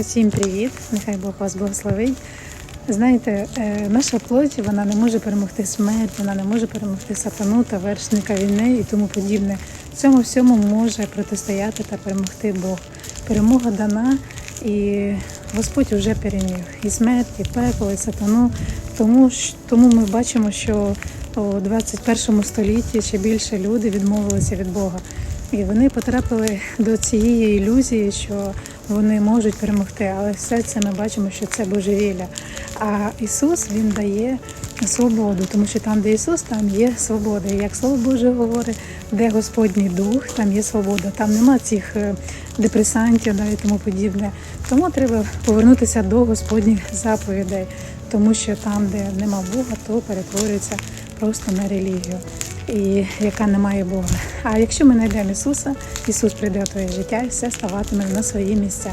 Усім привіт! Нехай Бог вас благословить. Знаєте, е, наша плоть вона не може перемогти смерть, вона не може перемогти сатану та вершника війни і тому подібне. Цьому всьому може протистояти та перемогти Бог. Перемога дана, і Господь вже переміг і смерть, і пекло, і сатану. Тому, тому ми бачимо, що у 21 столітті ще більше люди відмовилися від Бога. І вони потрапили до цієї ілюзії, що вони можуть перемогти, але все це ми бачимо, що це божевілля. А Ісус Він дає свободу, тому що там, де Ісус, там є свобода. І як Слово Боже говорить, де Господній Дух, там є свобода. Там нема цих е, депресантів да, і тому подібне. Тому треба повернутися до Господніх заповідей, тому що там, де нема Бога, то перетворюється просто на релігію і яка не має Бога. А якщо ми знайдемо Ісуса, Ісус прийде в твоє життя і все ставатиме на свої місця.